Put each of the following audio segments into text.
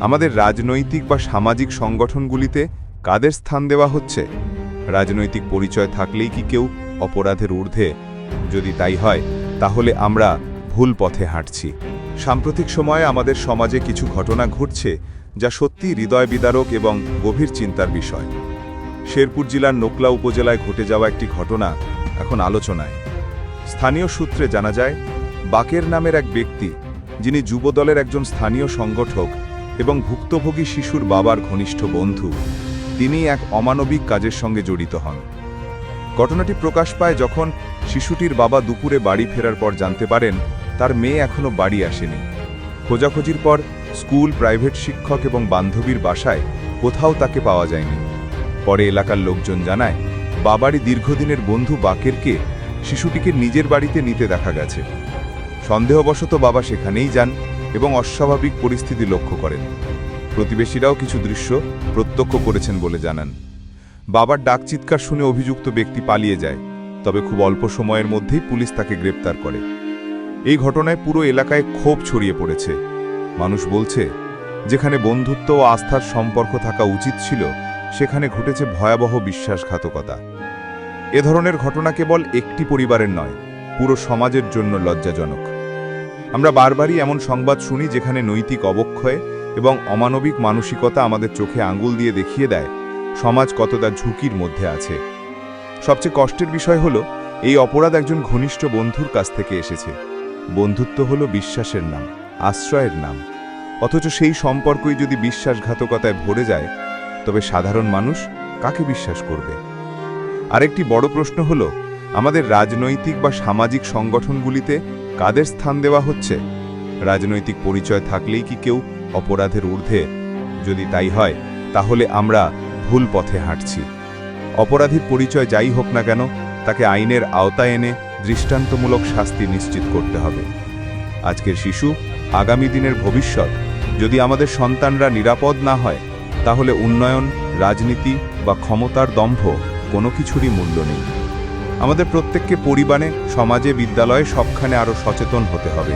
আমাদের রাজনৈতিক বা সামাজিক সংগঠনগুলিতে কাদের স্থান দেওয়া হচ্ছে? রাজনৈতিক পরিচয় থাকলেই কি কেউ অপরাধের ঊর্ধ্বে? যদি তাই হয়, তাহলে আমরা ভুল পথে হাঁটছি। সাম্প্রতিক সময়ে আমাদের সমাজে কিছু ঘটনা ঘটছে যা সত্যি হৃদয় বিদারক এবং গভীর চিন্তার বিষয়। শেরপুর জেলার নোকলা উপজেলায় ঘটে যাওয়া একটি ঘটনা এখন আলোচনায়। স্থানীয় সূত্রে জানা যায়, বাকের নামের এক ব্যক্তি, যিনি যুবদলের একজন স্থানীয় সংগঠক এবং ভুক্তভোগী শিশুর বাবার ঘনিষ্ঠ বন্ধু তিনি এক অমানবিক কাজের সঙ্গে জড়িত হন। ঘটনাটি প্রকাশ পায় যখন শিশুটির বাবা দুপুরে বাড়ি ফেরার পর জানতে পারেন, তার মেয়ে এখনও বাড়ি আসেনি। খোঁজাখুঁজির পর স্কুল, প্রাইভেট শিক্ষক এবং বান্ধবীর বাসায় কোথাও তাকে পাওয়া যায়নি। পরে এলাকার লোকজন জানায়, বাবারই দীর্ঘদিনের বন্ধু বাকেরকে শিশুটিকে নিজের বাড়িতে নিতে দেখা গেছে। সন্দেহবশত বাবা সেখানেই যান এবং অস্বাভাবিক পরিস্থিতি লক্ষ্য করেন। প্রতিবেশীরাও কিছু দৃশ্য প্রত্যক্ষ করেছেন বলে জানান। বাবার ডাক চিৎকার শুনে অভিযুক্ত ব্যক্তি পালিয়ে যায়, তবে খুব অল্প সময়ের মধ্যেই পুলিশ তাকে গ্রেপ্তার করে। এই ঘটনায় পুরো এলাকায় ক্ষোভ ছড়িয়ে পড়েছে। মানুষ বলছে, যেখানে বন্ধুত্ব ও আস্থার সম্পর্ক থাকা উচিত ছিল, সেখানে ঘটেছে ভয়াবহ বিশ্বাসঘাতকতা। এ ধরনের ঘটনা কেবল একটি পরিবারের নয়, পুরো সমাজের জন্য লজ্জাজনক। আমরা বারবারই এমন সংবাদ শুনি যেখানে নৈতিক অবক্ষয় এবং অমানবিক মানসিকতা আমাদের চোখে আঙ্গুল দিয়ে দেখিয়ে দেয়, সমাজ কতটা ঝুঁকির মধ্যে আছে। সবচেয়ে কষ্টের বিষয় হলো, এই অপরাধ একজন ঘনিষ্ঠ বন্ধুর কাছ থেকে এসেছে। বন্ধুত্ব হলো বিশ্বাসের নাম, আশ্রয়ের নাম। অথচ সেই সম্পর্কই যদি বিশ্বাসঘাতকতায় ভরে যায়, তবে সাধারণ মানুষ কাকে বিশ্বাস করবে? আরেকটি বড় প্রশ্ন হলো আমাদের রাজনৈতিক বা সামাজিক সংগঠনগুলিতে কাদের স্থান দেওয়া হচ্ছে? রাজনৈতিক পরিচয় থাকলেই কি কেউ অপরাধের ঊর্ধ্বে? যদি তাই হয়, তাহলে আমরা ভুল পথে হাঁটছি। অপরাধীর পরিচয় যাই হোক না কেন, তাকে আইনের আওতায় এনে দৃষ্টান্তমূলক শাস্তি নিশ্চিত করতে হবে। আজকের শিশু, আগামী দিনের ভবিষ্যৎ, যদি আমাদের সন্তানরা নিরাপদ না হয়, তাহলে উন্নয়ন, রাজনীতি বা ক্ষমতার দম্ভ কোনো কিছুরই মূল্য নেই। আমাদের প্রত্যেককে পরিবারে, সমাজে, বিদ্যালয়ে সবখানে আরও সচেতন হতে হবে।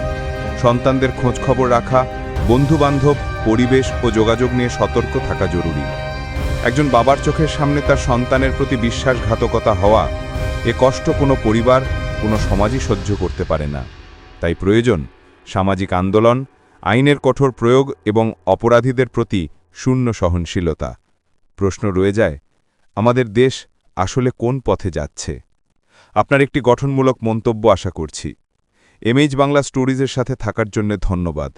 সন্তানদের খোঁজখবর রাখা, বন্ধুবান্ধব, পরিবেশ ও যোগাযোগ নিয়ে সতর্ক থাকা জরুরি। একজন বাবার চোখের সামনে তার সন্তানের প্রতি বিশ্বাসঘাতকতা হওয়া, এ কষ্ট কোনো পরিবার, কোনো সমাজই সহ্য করতে পারে না। তাই প্রয়োজন, সামাজিক আন্দোলন, আইনের কঠোর প্রয়োগ এবং অপরাধীদের প্রতি শূন্য সহনশীলতা। প্রশ্ন রয়ে যায়, আমাদের দেশ আসলে কোন পথে যাচ্ছে? আপনার একটি গঠনমূলক মন্তব্য আশা করছি। এমএইচ বাংলা স্টোরিজের সাথে থাকার জন্য ধন্যবাদ।